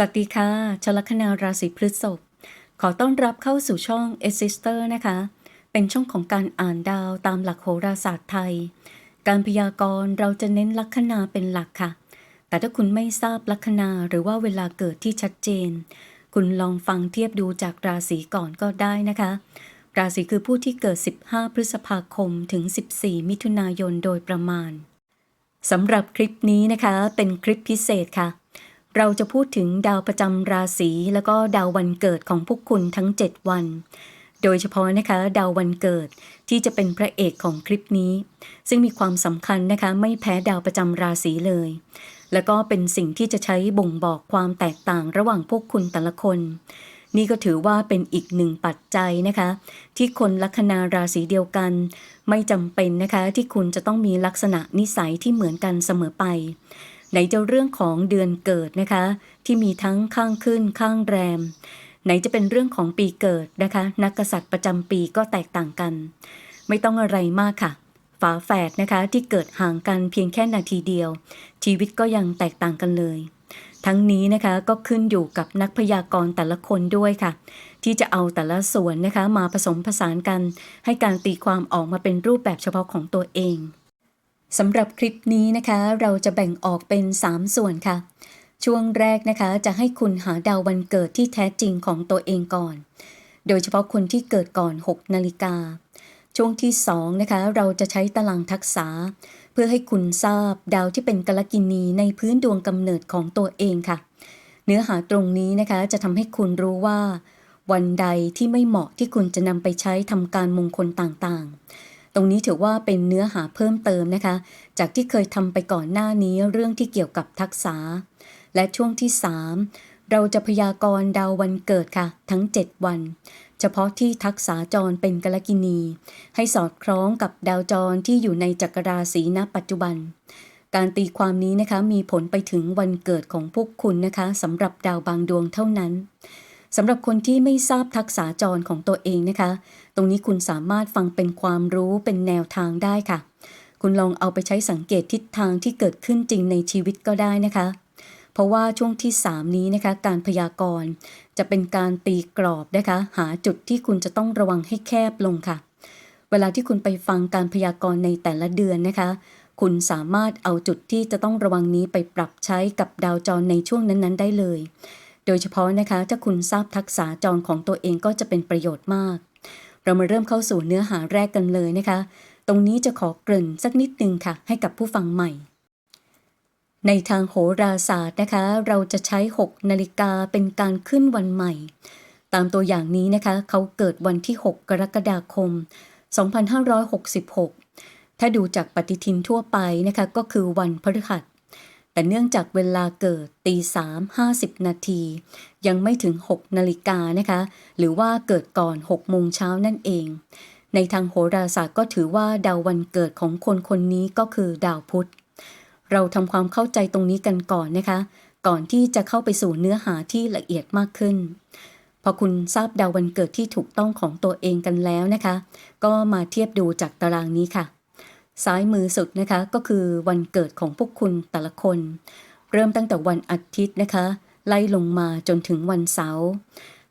สวัสดีค่ะชลคนาราศีพฤษภ ขอต้อนรับเข้าสู่ช่อง e s i s t e r นะคะ เป็นช่องของการอ่านดาวตามหลักโหราศาสตร์ไทย การพยากรณ์เราจะเน้นลัคนาเป็นหลักค่ะ แต่ถ้าคุณไม่ทราบลัคนาหรือว่าเวลาเกิดที่ชัดเจน คุณลองฟังเทียบดูจากราศีก่อนก็ได้นะคะ ราศีคือผู้ที่เกิด 15 พฤษภาคมถึง 14 มิถุนายนโดยประมาณสำหรับคลิปนี้นะคะ เป็นคลิปพิเศษค่ะ เราจะพูดถึงดาวประจำราศีแล้วก็ดาววันเกิดของพวกคุณทั้ง 7 วัน โดยเฉพาะนะคะดาววันเกิดที่จะเป็นพระเอกของคลิปนี้ ซึ่งมีความสำคัญนะคะไม่แพ้ดาวประจำราศีเลย แล้วก็เป็นสิ่งที่จะใช้บ่งบอกความแตกต่างระหว่างพวกคุณแต่ละคน นี่ก็ถือว่าเป็นอีกหนึ่งปัจจัยนะคะ ที่คนลัคนาราศีเดียวกัน ไม่จำเป็นนะคะที่คุณจะต้องมีลักษณะนิสัยที่เหมือนกันเสมอไป ไหนจะเรื่องของเดือนเกิดนะคะ ที่มีทั้งข้างขึ้นข้างแรม ไหนจะเป็นเรื่องของปีเกิดนะคะ นักกษัตริย์ประจำปีก็แตกต่างกัน ไม่ต้องอะไรมากค่ะ ฝาแฝดนะคะที่เกิดห่างกันเพียงแค่นาทีเดียว ชีวิตก็ยังแตกต่างกันเลย ทั้งนี้นะคะก็ขึ้นอยู่กับนักพยากรณ์แต่ละคนด้วยค่ะ ที่จะเอาแต่ละส่วนนะคะมาผสมผสานกัน ให้การตีความออกมาเป็นรูปแบบเฉพาะของตัวเอง สำหรับคลิปนี้นะคะ เราจะแบ่งออกเป็น 3 ส่วนค่ะ ช่วงแรกนะคะจะให้คุณหาดาววันเกิดที่แท้จริงของตัวเองก่อน โดยเฉพาะคนที่เกิดก่อน 6 นาฬิกา ช่วงที่ 2 นะคะ เราจะใช้ตารางทักษะเพื่อให้คุณทราบดาวที่เป็นกลกินีในพื้นดวงกำเนิดของตัวเองค่ะ เนื้อหาตรงนี้นะคะจะทำให้คุณรู้ว่า วันใดที่ไม่เหมาะที่คุณจะนำไปใช้ทำการมงคลต่างๆ รงนี้ถือว่าเป็นเนื้อหาเพิ่มเติมนะคะ จากที่เคยทำไปก่อนหน้านี้เรื่องที่เกี่ยวกับทักษะ และช่วงที่ 3 เราจะพยากรณ์ดาววันเกิดค่ะ ทั้ง 7 วัน เฉพาะที่ทักษาจรเป็นกลกินี ให้สอดคล้องกับดาวจรที่อยู่ในจักรราศีณปัจจุบัน การตีความนี้นะคะมีผลไปถึงวันเกิดของพวกคุณนะคะสำหรับดาวบางดวงเท่านั้น สำหรับคนที่ไม่ทราบทักษาจรของตัวเองนะคะ ตรงนี้คุณสามารถฟังเป็นความรู้เป็นแนวทางได้ค่ะ คุณลองเอาไปใช้สังเกตทิศทางที่เกิดขึ้นจริงในชีวิตก็ได้นะคะ เพราะว่าช่วงที่ 3 นี้นะคะ การพยากรณ์จะเป็นการตีกรอบนะคะ หาจุดที่คุณจะต้องระวังให้แคบลงค่ะ เวลาที่คุณไปฟังการพยากรณ์ในแต่ละเดือนนะคะ คุณสามารถเอาจุดที่จะต้องระวังนี้ไปปรับใช้กับดาวจรในช่วงนั้นๆ ได้เลย โดยเฉพาะนะคะถ้าคุณทราบทักษะจรของตัวเองก็จะเป็นประโยชน์มาก เรามาเริ่มเข้าสู่เนื้อหาแรกกันเลยนะคะ ตรงนี้จะขอเกริ่นสักนิดนึงค่ะ ให้กับผู้ฟังใหม่ ในทางโหราศาสตร์นะคะ เราจะใช้ 6 นาฬิกาเป็นการขึ้นวันใหม่ ตามตัวอย่างนี้นะคะ เขาเกิดวันที่ 6 กรกฎาคม 2566 ถ้าดูจากปฏิทินทั่วไปนะคะก็คือวันพฤหัส แต่เนื่องจากเวลาเกิดตีสามห้าสิบนาที ยังไม่ถึง 6 นาฬิกานะคะ หรือว่าเกิดก่อน 6 โมงเช้านั่นเอง ในทางโหราศาสตร์ก็ถือว่าดาววันเกิดของคนคนนี้ก็คือดาวพุธ เราทำความเข้าใจตรงนี้กันก่อนนะคะ ก่อนที่จะเข้าไปสู่เนื้อหาที่ละเอียดมากขึ้นพอคุณทราบดาววันเกิดที่ถูกต้องของตัวเองกันแล้วนะคะ ก็มาเทียบดูจากตารางนี้ค่ะ ซ้ายมือสุดนะคะก็คือวันเกิดของพวกคุณแต่ละคน เริ่มตั้งแต่วันอาทิตย์นะคะ ไล่ลงมาจนถึงวันเสาร์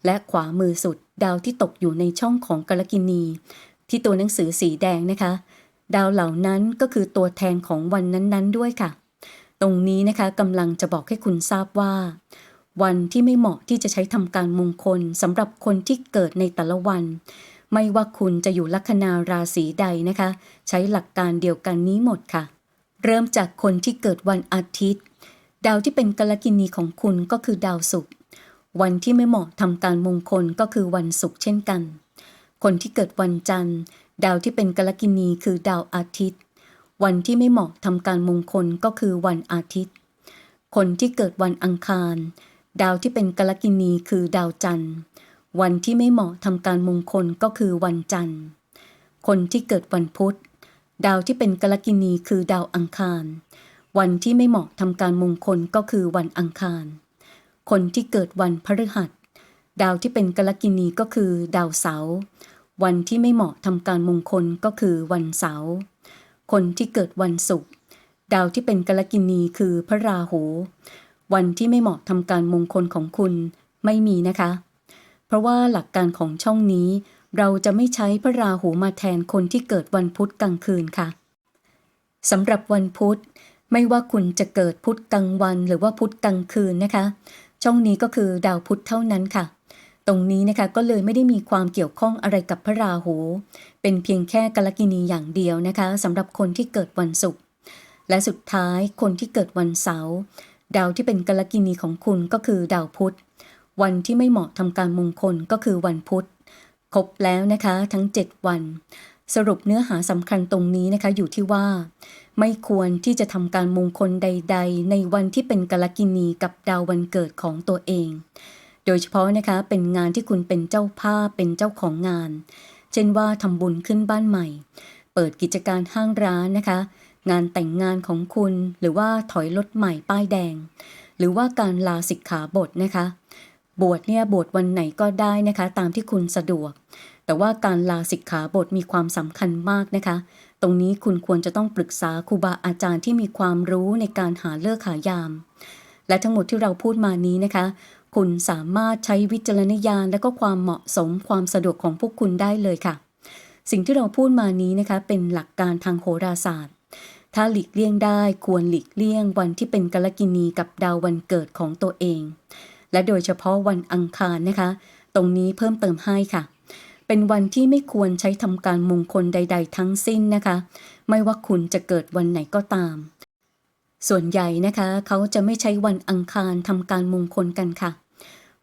และขวามือสุดดาวที่ตกอยู่ในช่องของกรกินี ที่ตัวหนังสือสีแดงนะคะ ดาวเหล่านั้นก็คือตัวแทนของวันนั้นๆด้วยค่ะ ตรงนี้นะคะกำลังจะบอกให้คุณทราบว่า วันที่ไม่เหมาะที่จะใช้ทำการมงคลสำหรับคนที่เกิดในแต่ละวัน ไม่ว่าคุณจะอยู่ลัคนาราศีใดนะคะ ใช้หลักการเดียวกันนี้หมดค่ะ เริ่มจากคนที่เกิดวันอาทิตย์ ดาวที่เป็นกลกินีของคุณก็คือดาวศุกร์วันที่ไม่เหมาะทำการมงคลก็คือวันศุกร์เช่นกัน คนที่เกิดวันจันทร์ ดาวที่เป็นกลกินีคือดาวอาทิตย์ วันที่ไม่เหมาะทำการมงคลก็คือวันอาทิตย์ คนที่เกิดวันอังคาร ดาวที่เป็นกลกินีคือดาวจันทร์ วันที่ไม่เหมาะทำการมงคลก็คือวันจันทร์ คนที่เกิดวันพุธ ดาวที่เป็นกลกินีคือดาวอังคาร วันที่ไม่เหมาะทำการมงคลก็คือวันอังคาร คนที่เกิดวันพฤหัส ดาวที่เป็นกลกินีก็คือดาวเสาร์วันที่ไม่เหมาะทำการมงคลก็คือวันเสาร์คนที่เกิดวันศุกร์ดาวที่เป็นกลกินีคือพระราหู วันที่ไม่เหมาะทำการมงคลของคุณไม่มีนะคะ เพราะว่าหลักการของช่องนี้ เราจะไม่ใช้พระราหูมาแทนคนที่เกิดวันพุธกลางคืนค่ะสำหรับวันพุธ ไม่ว่าคุณจะเกิดพุธกลางวัน หรือว่าพุธกลางคืนนะคะ ช่องนี้ก็คือดาวพุธเท่านั้นค่ะ ตรงนี้นะคะก็เลยไม่ได้มีความเกี่ยวข้องอะไรกับพระราหู เป็นเพียงแค่กาลกินีอย่างเดียวนะคะสำหรับคนที่เกิดวันศุกร์และสุดท้ายคนที่เกิดวันเสาร์ดาวที่เป็นกาลกินีของคุณก็คือดาวพุธ วันที่ไม่เหมาะทำการมงคลก็คือวันพุธ ครบแล้วนะคะทั้ง 7 วัน สรุปเนื้อหาสำคัญตรงนี้นะคะอยู่ที่ว่า ไม่ควรที่จะทำการมงคลใด ๆ ในวันที่เป็นกาลกินีกับดาววันเกิดของตัวเอง โดยเฉพาะนะคะเป็นงานที่คุณเป็นเจ้าภาพเป็นเจ้าของงาน เช่นว่าทำบุญขึ้นบ้านใหม่ เปิดกิจการห้างร้านนะคะ งานแต่งงานของคุณหรือว่าถอยรถใหม่ป้ายแดง หรือว่าการลาสิกขาบทนะคะ บวชเนี่ยบวชวันไหนก็ได้นะคะ ตามที่คุณสะดวก แต่ว่าการลาสิกขาบทมีความสำคัญมากนะคะ ตรงนี้คุณควรจะต้องปรึกษาครูบาอาจารย์ที่มีความรู้ในการหาเลิกหายาม และทั้งหมดที่เราพูดมานี้นะคะ คุณสามารถใช้วิจารณญาณและก็ความเหมาะสมความสะดวกของพวกคุณได้เลยค่ะ สิ่งที่เราพูดมานี้นะคะ เป็นหลักการทางโหราศาสตร์ถ้าหลีกเลี่ยงได้ควรหลีกเลี่ยงวันที่เป็นกาลกินีกับดาววันเกิดของตัวเอง และโดยเฉพาะวันอังคารนะคะ ตรงนี้เพิ่มเติมให้ค่ะ เป็นวันที่ไม่ควรใช้ทำการมงคลใด ๆ ทั้งสิ้นนะคะ ไม่ว่าคุณจะเกิดวันไหนก็ตาม ส่วนใหญ่นะคะ เขาจะไม่ใช้วันอังคารทำการมงคลกันค่ะ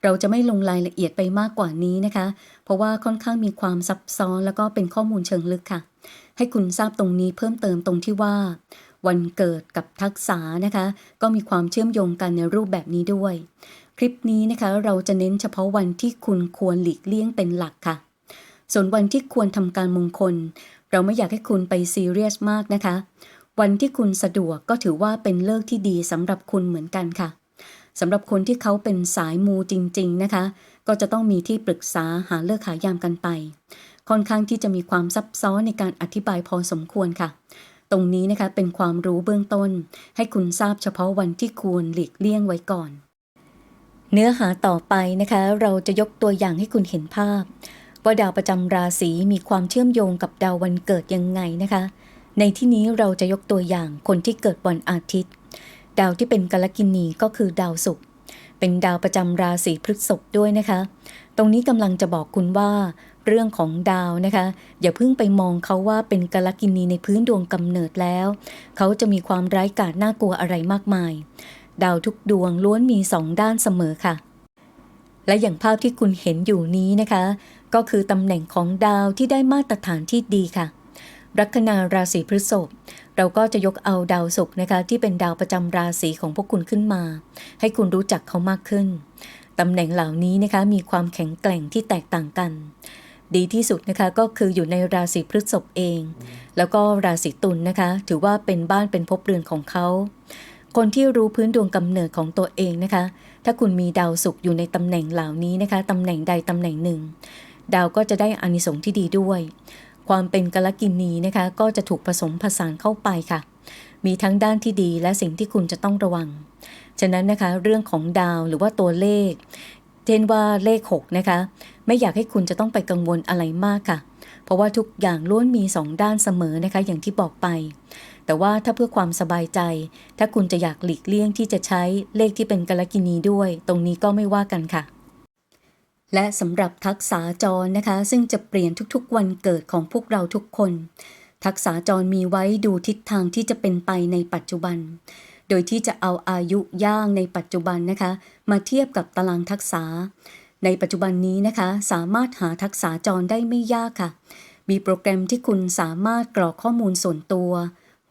เราจะไม่ลงรายละเอียดไปมากกว่านี้นะคะ เพราะว่าค่อนข้างมีความซับซ้อนแล้วก็เป็นข้อมูลเชิงลึกค่ะ ให้คุณทราบตรงนี้เพิ่มเติมตรงที่ว่าวันเกิดกับทักษะนะคะ ก็มีความเชื่อมโยงกันในรูปแบบนี้ด้วย คลิปนี้นะคะเราจะเน้นเฉพาะวันที่คุณควรหลีกเลี่ยงเป็นหลักค่ะ ส่วนวันที่ควรทำการมงคล เราไม่อยากให้คุณไปซีเรียสมากนะคะ วันที่คุณสะดวกก็ถือว่าเป็นเลิกที่ดีสำหรับคุณเหมือนกันค่ะสำหรับคนที่เขาเป็นสายมูจริง ๆนะคะ ก็จะต้องมีที่ปรึกษาหาเลิกหายามกันไป ค่อนข้างที่จะมีความซับซ้อนในการอธิบายพอสมควรค่ะ ตรงนี้นะคะเป็นความรู้เบื้องต้น ให้คุณทราบเฉพาะวันที่ควรหลีกเลี่ยงไว้ก่อน เนื้อหาต่อไปนะคะ เราจะยกตัวอย่างให้คุณเห็นภาพ ว่าดาวประจำราศีมีความเชื่อมโยงกับดาววันเกิดยังไงนะคะ ในที่นี้เราจะยกตัวอย่างคนที่เกิดวันอาทิตย์ ดาวที่เป็นกาลกินีก็คือดาวศุกร์เป็นดาวประจำราศีพฤษภด้วยนะคะ ตรงนี้กำลังจะบอกคุณว่า เรื่องของดาวนะคะ อย่าเพิ่งไปมองเขาว่าเป็นกาลกินีในพื้นดวงกำเนิดแล้ว เขาจะมีความร้ายกาจน่ากลัวอะไรมากมาย ดาวทุกดวงล้วนมีสองด้านเสมอค่ะ และอย่างภาพที่คุณเห็นอยู่นี้นะคะ ก็คือตำแหน่งของดาวที่ได้มาตรฐานที่ดีค่ะ ลัคนาราศีพฤษภเราก็จะยกเอาดาวศุกร์นะคะ ที่เป็นดาวประจำราศีของพวกคุณขึ้นมา ให้คุณรู้จักเขามากขึ้นตำแหน่งเหล่านี้นะคะมีความแข็งแกร่งที่แตกต่างกัน ดีที่สุดนะคะก็คืออยู่ในราศีพฤษภเอง แล้วก็ราศีตุลนนะคะ ถือว่าเป็นบ้านเป็นภพเรือนของเขา คนที่รู้พื้นดวงกำเนิดของตัวเองนะคะ ถ้าคุณมีดาวศุกร์อยู่ในตำแหน่งเหล่านี้นะคะตำแหน่งใดตำแหน่งหนึ่ง ดาวก็จะได้อานิสงส์ที่ดีด้วย ความเป็นกาลกินีนะคะก็จะถูกผสมผสานเข้าไปค่ะ มีทั้งด้านที่ดีและสิ่งที่คุณจะต้องระวัง ฉะนั้นนะคะเรื่องของดาวหรือว่าตัวเลข เช่นว่าเลข 6 นะคะ ไม่อยากให้คุณจะต้องไปกังวลอะไรมากค่ะ เพราะว่าทุกอย่างล้วนมี 2 ด้านเสมอนะคะอย่างที่บอกไป แต่ว่าถ้าเพื่อความสบายใจ ถ้าคุณจะอยากหลีกเลี่ยงที่จะใช้เลขที่เป็นกาลกินีด้วย ตรงนี้ก็ไม่ว่ากันค่ะ และสำหรับทักษะจรนะคะ ซึ่งจะเปลี่ยนทุกๆ วันเกิดของพวกเราทุกคน ทักษะจรมีไว้ดูทิศทางที่จะเป็นไปในปัจจุบัน โดยที่จะเอาอายุย่างในปัจจุบันนะคะ มาเทียบกับตารางทักษะในปัจจุบันนี้นะคะ สามารถหาทักษะจรได้ไม่ยากค่ะ มีโปรแกรมที่คุณสามารถกรอกข้อมูลส่วนตัว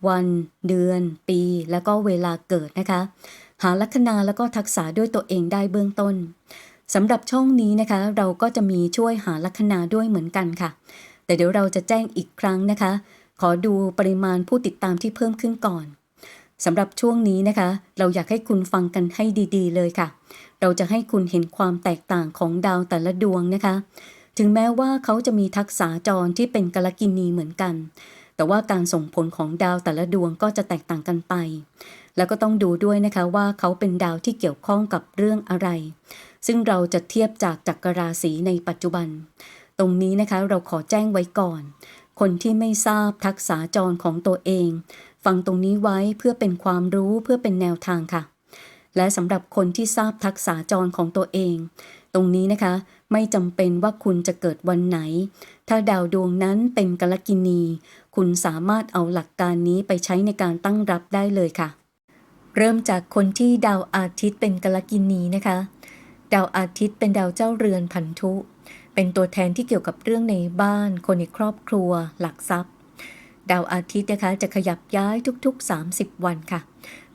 วัน เดือน ปี แล้วก็เวลาเกิดนะคะ หาลัคนาแล้วก็ทักษะด้วยตัวเองได้เบื้องต้นสำหรับช่องนี้นะคะ เราก็จะมีช่วยหาลัคนาด้วยเหมือนกันค่ะ แต่เดี๋ยวเราจะแจ้งอีกครั้งนะคะ ขอดูปริมาณผู้ติดตามที่เพิ่มขึ้นก่อนสำหรับช่วงนี้นะคะ เราอยากให้คุณฟังกันให้ดีๆ เลยค่ะ เราจะให้คุณเห็นความแตกต่างของดาวแต่ละดวงนะคะ ถึงแม้ว่าเขาจะมีทักษะจรที่เป็นกาลกินีเหมือนกัน แต่ว่าการส่งผลของดาวแต่ละดวงก็จะแตกต่างกันไป แล้วก็ต้องดูด้วยนะคะว่าเขาเป็นดาวที่เกี่ยวข้องกับเรื่องอะไร ซึ่งเราจะเทียบจากจักรราศีในปัจจุบัน ตรงนี้นะคะเราขอแจ้งไว้ก่อน คนที่ไม่ทราบทักษะจรของตัวเอง ฟังตรงนี้ไว้เพื่อเป็นความรู้เพื่อเป็นแนวทางค่ะ และสำหรับคนที่ทราบทักษะจรของตัวเอง ตรงนี้นะคะ ไม่จำเป็นว่าคุณจะเกิดวันไหน ถ้าดาวดวงนั้นเป็นกลกินี คุณสามารถเอาหลักการนี้ไปใช้ในการตั้งรับได้เลยค่ะ เริ่มจากคนที่ดาวอาทิตย์เป็นกลกินีนะคะ ดาวอาทิตย์เป็นดาวเจ้าเรือนพันธุ เป็นตัวแทนที่เกี่ยวกับเรื่องในบ้าน คนในครอบครัว หลักทรัพย์ ดาวอาทิตย์นะคะจะขยับย้ายทุกๆ 30 วันค่ะ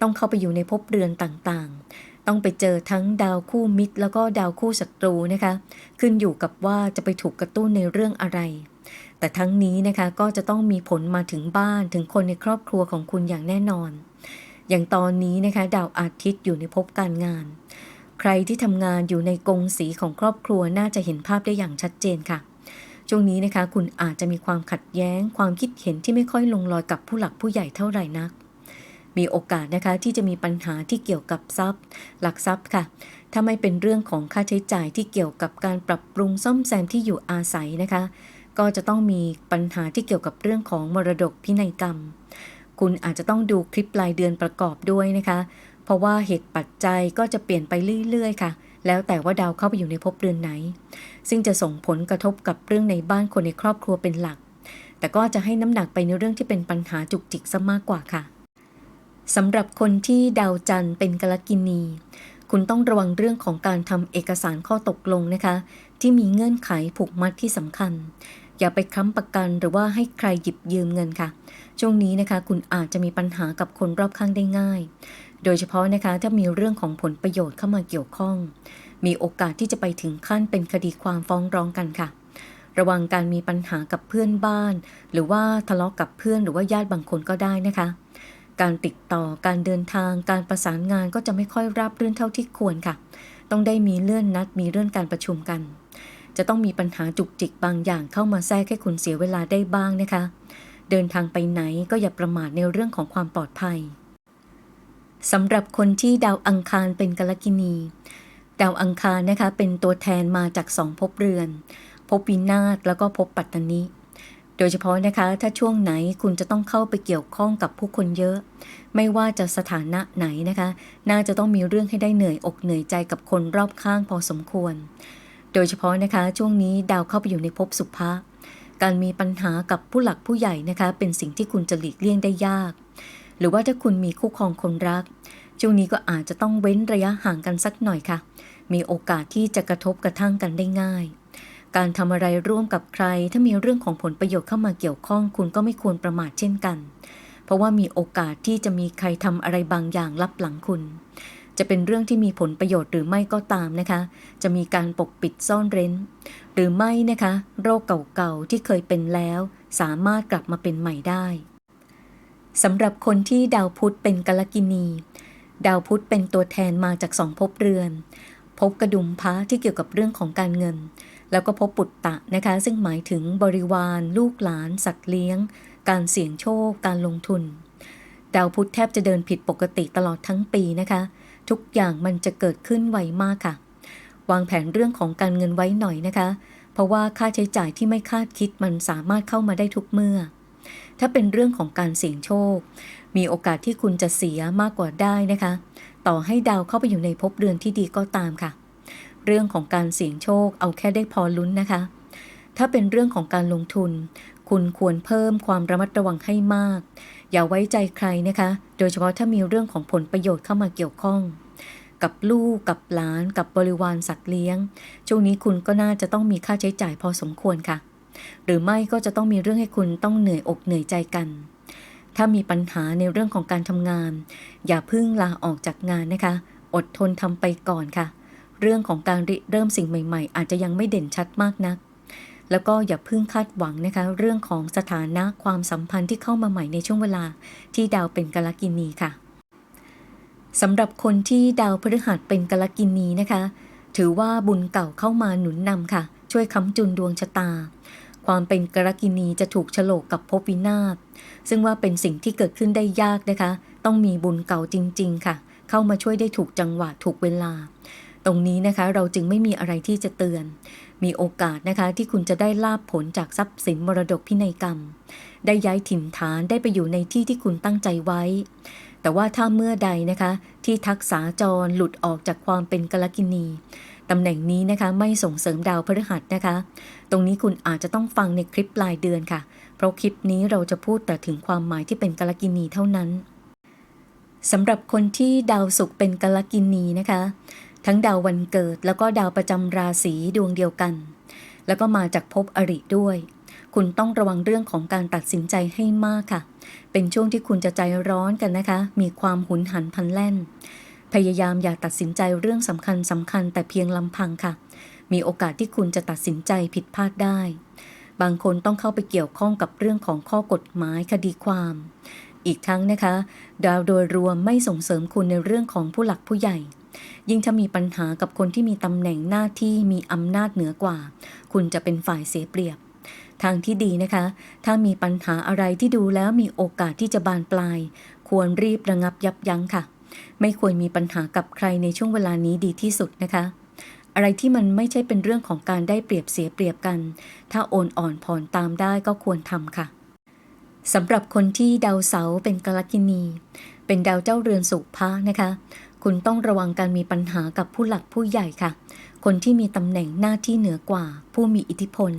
ต้องเข้าไปอยู่ในภพเรือนต่างๆ ต้องไปเจอทั้งดาวคู่มิตร แล้วก็ดาวคู่ศัตรูนะคะ ขึ้นอยู่กับว่าจะไปถูกกระตุ้นในเรื่องอะไร แต่ทั้งนี้นะคะก็จะต้องมีผลมาถึงบ้านถึงคนในครอบครัวของคุณอย่างแน่นอน อย่างตอนนี้นะคะ ดาวอาทิตย์อยู่ในภพการงาน ใครที่ทำงานอยู่ในกงสีของครอบครัวน่าจะเห็นภาพได้อย่างชัดเจนค่ะช่วงนี้นะคะคุณอาจจะมีความขัดแย้ง ความคิดเห็นที่ไม่ค่อยลงรอยกับผู้หลักผู้ใหญ่เท่าไหร่นัก มีโอกาสนะคะที่จะมีปัญหาที่เกี่ยวกับทรัพย์ หลักทรัพย์ค่ะ ถ้าไม่เป็นเรื่องของค่าใช้จ่ายที่เกี่ยวกับการปรับปรุงซ่อมแซมที่อยู่อาศัยนะคะ ก็จะต้องมีปัญหาที่เกี่ยวกับเรื่องของมรดกพินัยกรรม คุณอาจจะต้องดูคลิปรายเดือนประกอบด้วยนะคะ เพราะว่าเหตุปัจจัยก็จะเปลี่ยนไปเรื่อยๆค่ะแล้วแต่ว่าดาวเข้าไปอยู่ในภพเรือนไหน ซึ่งจะส่งผลกระทบกับเรื่องในบ้านคนในครอบครัวเป็นหลัก แต่ก็จะให้น้ำหนักไปในเรื่องที่เป็นปัญหาจุกจิกซะมากกว่าค่ะ สำหรับคนที่ดาวจันทร์เป็นกลกินี คุณต้องระวังเรื่องของการทำเอกสารข้อตกลงนะคะ ที่มีเงื่อนไขผูกมัดที่สำคัญ อย่าไปค้ำประกันหรือว่าให้ใครหยิบยืมเงินค่ะ ช่วงนี้นะคะคุณอาจจะมีปัญหากับคนรอบข้างได้ง่าย โดยเฉพาะนะคะถ้ามีเรื่องของผลประโยชน์เข้ามาเกี่ยวข้อง มีโอกาสที่จะไปถึงขั้นเป็นคดีความฟ้องร้องกันค่ะระวังการมีปัญหากับเพื่อนบ้าน หรือว่าทะเลาะกับเพื่อนหรือว่าญาติบางคนก็ได้นะคะ การติดต่อการเดินทาง การประสานงานก็จะไม่ค่อยราบรื่นเท่าที่ควรค่ะ ต้องได้มีเลื่อนนัดมีเรื่องการประชุมกัน จะต้องมีปัญหาจุกจิกบางอย่างเข้ามาแทรกให้คุณเสียเวลาได้บ้างนะคะ เดินทางไปไหนก็อย่าประมาทในเรื่องของความปลอดภัยสำหรับคนที่ดาวอังคารเป็นกลกินี ดาวอังคารนะคะเป็นตัวแทนมาจากสองภพเรือนภพวินาศแล้วก็ภพปัตตานิ โดยเฉพาะนะคะ ถ้าช่วงไหนคุณจะต้องเข้าไปเกี่ยวข้องกับผู้คนเยอะ ไม่ว่าจะสถานะไหนนะคะ น่าจะต้องมีเรื่องให้ได้เหนื่อยอกเหนื่อยใจกับคนรอบข้างพอสมควร โดยเฉพาะนะคะช่วงนี้ดาวเข้าไปอยู่ในภพสุภะการมีปัญหากับผู้หลักผู้ใหญ่นะคะ เป็นสิ่งที่คุณจะหลีกเลี่ยงได้ยาก หรือว่าถ้าคุณมีคู่ครองคนรัก ช่วงนี้ก็อาจจะต้องเว้นระยะห่างกันสักหน่อยค่ะ มีโอกาสที่จะกระทบกระทั่งกันได้ง่าย การทำอะไรร่วมกับใคร ถ้ามีเรื่องของผลประโยชน์เข้ามาเกี่ยวข้อง คุณก็ไม่ควรประมาทเช่นกัน เพราะว่ามีโอกาสที่จะมีใครทำอะไรบางอย่างลับหลังคุณ จะเป็นเรื่องที่มีผลประโยชน์หรือไม่ก็ตามนะคะ จะมีการปกปิดซ่อนเร้น หรือไม่นะคะ โรคเก่าๆที่เคยเป็นแล้ว สามารถกลับมาเป็นใหม่ได้สำหรับคนที่ดาวพุธเป็นกลกินี ดาวพุธเป็นตัวแทนมาจากสองภพเรือนภพกระดุมพระที่เกี่ยวกับเรื่องของการเงิน แล้วก็พบปุตตะนะคะ ซึ่งหมายถึงบริวารลูกหลาน สัตว์เลี้ยง การเสี่ยงโชค การลงทุน ดาวพุธแทบจะเดินผิดปกติตลอดทั้งปีนะคะ ทุกอย่างมันจะเกิดขึ้นไวมากค่ะ วางแผนเรื่องของการเงินไว้หน่อยนะคะ เพราะว่าค่าใช้จ่ายที่ไม่คาดคิดมันสามารถเข้ามาได้ทุกเมื่อ ถ้าเป็นเรื่องของการเสี่ยงโชค มีโอกาสที่คุณจะเสียมากกว่าได้นะคะ ต่อให้ดาวเข้าไปอยู่ในภพเรือนที่ดีก็ตามค่ะ เรื่องของการเสี่ยงโชคเอาแค่ได้พอลุ้นนะคะ ถ้าเป็นเรื่องของการลงทุน คุณควรเพิ่มความระมัดระวังให้มาก อย่าไว้ใจใครนะคะ โดยเฉพาะถ้ามีเรื่องของผลประโยชน์เข้ามาเกี่ยวข้อง กับลูกกับหลาน กับบริวารสัตว์เลี้ยง ช่วงนี้คุณก็น่าจะต้องมีค่าใช้จ่ายพอสมควรค่ะ หรือไม่ก็จะต้องมีเรื่องให้คุณต้องเหนื่อยอกเหนื่อยใจกันถ้ามีปัญหาในเรื่องของการทำงาน อย่าพิ่งลาออกจากงานนะคะ อดทนทำไปก่อนค่ะ เรื่องของการริเริ่มสิ่งใหม่ ๆ อาจจะยังไม่เด่นชัดมากนัก แล้วก็อย่าเพิ่งคาดหวังนะคะ เรื่องของสถานะความสัมพันธ์ที่เข้ามาใหม่ในช่วงเวลาที่ดาวเป็นกลกินีค่ะสำหรับคนที่ดาวพฤหัสเป็นกลกินีนะคะ ถือว่าบุญเก่าเข้ามาหนุนนำค่ะ ช่วยค้ำจุนดวงชะตา ความเป็นกรกินีจะถูกฉลกกับภพวินาศซึ่งว่าเป็นสิ่งที่เกิดขึ้นได้ยากนะคะ ต้องมีบุญเก่าจริง ๆ ค่ะ เข้ามาช่วยได้ถูกจังหวะถูกเวลา ตรงนี้นะคะเราจึงไม่มีอะไรที่จะเตือน มีโอกาสนะคะที่คุณจะได้ลาบผลจากทรัพย์สินมรดกพินัยกรรม ได้ย้ายถิ่นฐานได้ไปอยู่ในที่ที่คุณตั้งใจไว้ แต่ว่าถ้าเมื่อใดนะคะ ที่ทักษาจรหลุดออกจากความเป็นกลกินีตำแหน่งนี้นะคะไม่ส่งเสริมดาวพฤหัสนะคะ ตรงนี้คุณอาจจะต้องฟังในคลิปปลายเดือนค่ะ เพราะคลิปนี้เราจะพูดแต่ถึงความหมายที่เป็นกลกินีเท่านั้นสำหรับคนที่ดาวศุกร์เป็นกลกินีนะคะ ทั้งดาววันเกิดแล้วก็ดาวประจำราศีดวงเดียวกัน แล้วก็มาจากภพอริด้วย คุณต้องระวังเรื่องของการตัดสินใจให้มากค่ะ เป็นช่วงที่คุณจะใจร้อนกันนะคะ มีความหุนหันพลันแล่น พยายามอย่าตัดสินใจเรื่องสำคัญสำคัญแต่เพียงลำพังค่ะ มีโอกาสที่คุณจะตัดสินใจผิดพลาดได้ บางคนต้องเข้าไปเกี่ยวข้องกับเรื่องของข้อกฎหมายคดีความอีกทั้งนะคะ ดาวโดยรวมไม่ส่งเสริมคุณในเรื่องของผู้หลักผู้ใหญ่ ยิ่งถ้ามีปัญหากับคนที่มีตำแหน่งหน้าที่มีอำนาจเหนือกว่า คุณจะเป็นฝ่ายเสียเปรียบ ทางที่ดีนะคะ ถ้ามีปัญหาอะไรที่ดูแล้วมีโอกาสที่จะบานปลาย ควรรีบระงับยับยั้งค่ะ ไม่ควรมีปัญหากับใครในช่วงเวลานี้ดีที่สุดนะคะอะไรที่มันไม่ใช่เป็นเรื่องของการได้เปรียบเสียเปรียบกัน ถ้าโอนอ่อนผ่อนตามได้ก็ควรทำค่ะ สำหรับคนที่ดาวเสาร์เป็นกลกินี เป็นดาวเจ้าเรือนสุภะนะคะ คุณต้องระวังการมีปัญหากับผู้หลักผู้ใหญ่ค่ะ คนที่มีตำแหน่งหน้าที่เหนือกว่า ผู้มีอิทธิพล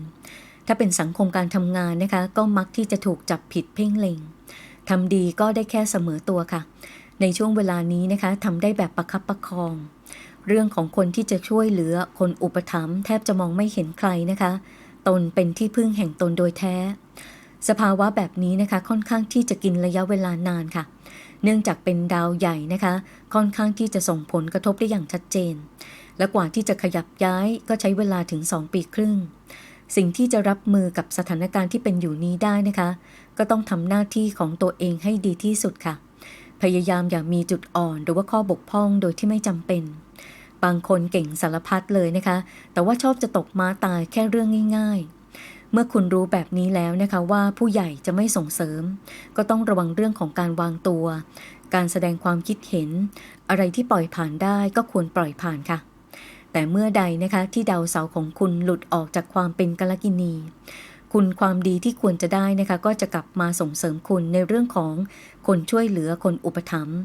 ถ้าเป็นสังคมการทำงานนะคะ ก็มักที่จะถูกจับผิดเพ่งเล็งทำดีก็ได้แค่เสมอตัวค่ะ ในช่วงเวลานี้นะคะทำได้แบบประคับประคอง เรื่องของคนที่จะช่วยเหลือคนอุปถัมภ์แทบจะมองไม่เห็นใครนะคะ ตนเป็นที่พึ่งแห่งตนโดยแท้ สภาวะแบบนี้นะคะค่อนข้างที่จะกินระยะเวลานานค่ะ เนื่องจากเป็นดาวใหญ่นะคะ ค่อนข้างที่จะส่งผลกระทบได้อย่างชัดเจน และกว่าที่จะขยับย้ายก็ใช้เวลาถึง 2 ปีครึ่ง สิ่งที่จะรับมือกับสถานการณ์ที่เป็นอยู่นี้ได้นะคะ ก็ต้องทำหน้าที่ของตัวเองให้ดีที่สุดค่ะ พยายามอย่ามีจุดอ่อนหรือว่าข้อบกพร่องโดยที่ไม่จำเป็น บางคนเก่งสารพัดเลยนะคะ แต่ว่าชอบจะตกม้าตายแค่เรื่องง่าย ๆ เมื่อคุณรู้แบบนี้แล้วนะคะว่าผู้ใหญ่จะไม่ส่งเสริม ก็ต้องระวังเรื่องของการวางตัว การแสดงความคิดเห็น อะไรที่ปล่อยผ่านได้ก็ควรปล่อยผ่านค่ะ แต่เมื่อใดนะคะที่ดาวเสาของคุณหลุดออกจากความเป็นกลกินี คุณความดีที่ควรจะได้นะคะ ก็จะกลับมาส่งเสริมคุณในเรื่องของคนช่วยเหลือคนอุปถัมภ์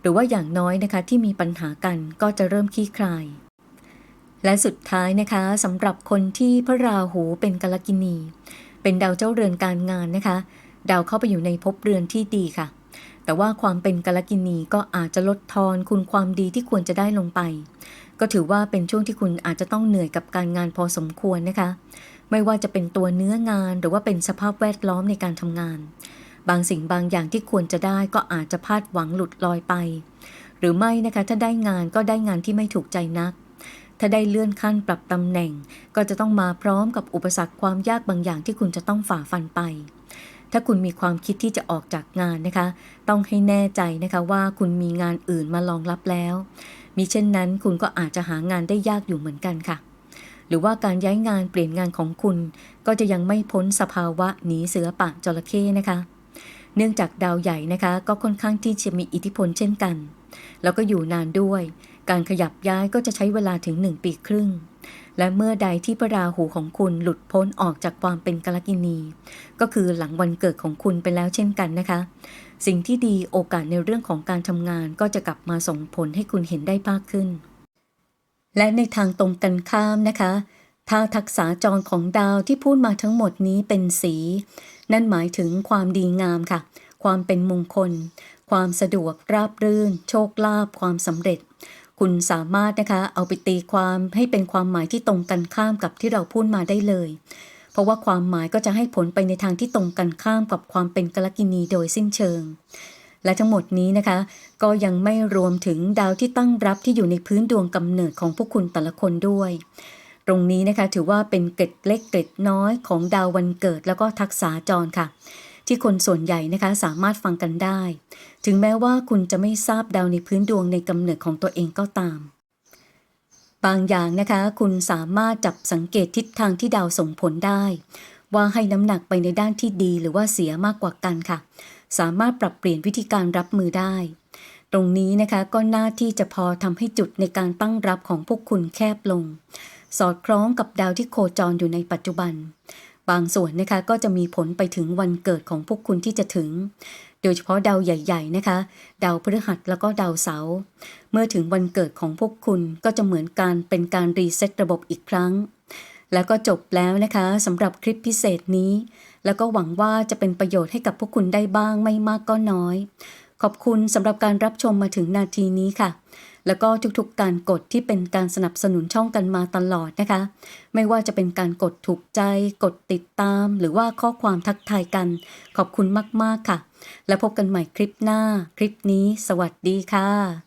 หรือว่าอย่างน้อยนะคะที่มีปัญหากันก็จะเริ่มคลี่คลาย และสุดท้ายนะคะสำหรับคนที่พระราหูเป็นกลกินี เป็นดาวเจ้าเรือนการงานนะคะ ดาวเข้าไปอยู่ในภพเรือนที่ดีค่ะ แต่ว่าความเป็นกลกินีก็อาจจะลดทอนคุณความดีที่ควรจะได้ลงไป ก็ถือว่าเป็นช่วงที่คุณอาจจะต้องเหนื่อยกับการงานพอสมควรนะคะ ไม่ว่าจะเป็นตัวเนื้องานหรือว่าเป็นสภาพแวดล้อมในการทำงาน บางสิ่งบางอย่างที่ควรจะได้ก็อาจจะพลาดหวังหลุดลอยไป หรือไม่นะคะถ้าได้งานก็ได้งานที่ไม่ถูกใจนัก ถ้าได้เลื่อนขั้นปรับตำแหน่ง ก็จะต้องมาพร้อมกับอุปสรรคความยากบางอย่างที่คุณจะต้องฝ่าฟันไป ถ้าคุณมีความคิดที่จะออกจากงานนะคะ ต้องให้แน่ใจนะคะว่าคุณมีงานอื่นมารองรับแล้ว มิเช่นนั้นคุณก็อาจจะหางานได้ยากอยู่เหมือนกันค่ะ หรือว่าการย้ายงานเปลี่ยนงานของคุณ ก็จะยังไม่พ้นสภาวะหนีเสือปะจระเข้นะคะเนื่องจากดาวใหญ่นะคะ ก็ค่อนข้างที่จะมีอิทธิพลเช่นกัน แล้วก็อยู่นานด้วย การขยับย้ายก็จะใช้เวลาถึง1ปีครึ่ง และเมื่อใดที่พระราหูของคุณหลุดพ้นออกจากความเป็นกลกินี ก็คือหลังวันเกิดของคุณไปแล้วเช่นกันนะคะ สิ่งที่ดีโอกาสในเรื่องของการทำงานก็จะกลับมาส่งผลให้คุณเห็นได้มากขึ้น และในทางตรงกันข้ามนะคะถ้าทักษะจรของดาวที่พูดมาทั้งหมดนี้เป็นสี นั่นหมายถึงความดีงามค่ะ ความเป็นมงคล ความสะดวกราบรื่น โชคลาภความสำเร็จ คุณสามารถนะคะเอาไปตีความให้เป็นความหมายที่ตรงกันข้ามกับที่เราพูดมาได้เลย เพราะว่าความหมายก็จะให้ผลไปในทางที่ตรงกันข้ามกับความเป็นกลกินีโดยสิ้นเชิง และทั้งหมดนี้นะคะ ก็ยังไม่รวมถึงดาวที่ตั้งรับที่อยู่ในพื้นดวงกำเนิดของพวกคุณแต่ละคนด้วย ตรงนี้นะคะถือว่าเป็นเกร็ดเล็กเกร็ดน้อยของดาววันเกิดแล้วก็ทักษะจรค่ะ ที่คนส่วนใหญ่นะคะสามารถฟังกันได้ ถึงแม้ว่าคุณจะไม่ทราบดาวในพื้นดวงในกำเนิดของตัวเองก็ตาม บางอย่างนะคะคุณสามารถจับสังเกตทิศทางที่ดาวส่งผลได้ ว่าให้น้ำหนักไปในด้านที่ดีหรือว่าเสียมากกว่ากันค่ะ สามารถปรับเปลี่ยนวิธีการรับมือได้ ตรงนี้นะคะก็น่าที่จะพอทำให้จุดในการตั้งรับของพวกคุณแคบลง สอดคล้องกับดาวที่โคจรอยู่ในปัจจุบัน บางส่วนนะคะก็จะมีผลไปถึงวันเกิดของพวกคุณที่จะถึง โดยเฉพาะดาวใหญ่ ๆนะคะ ดาวพฤหัสแล้วก็ดาวเสาร์เมื่อถึงวันเกิดของพวกคุณก็จะเหมือนการเป็นการรีเซ็ตระบบอีกครั้ง แล้วก็จบแล้วนะคะสำหรับคลิปพิเศษนี้ แล้วก็หวังว่าจะเป็นประโยชน์ให้กับพวกคุณได้บ้างไม่มากก็น้อย ขอบคุณสำหรับการรับชมมาถึงนาทีนี้ค่ะ แล้วก็ทุกๆการกดที่เป็นการสนับสนุนช่องกันมาตลอดนะคะ ไม่ว่าจะเป็นการกดถูกใจ กดติดตาม หรือว่าข้อความทักทายกัน ขอบคุณมากๆค่ะ แล้วพบกันใหม่คลิปหน้า คลิปนี้ สวัสดีค่ะ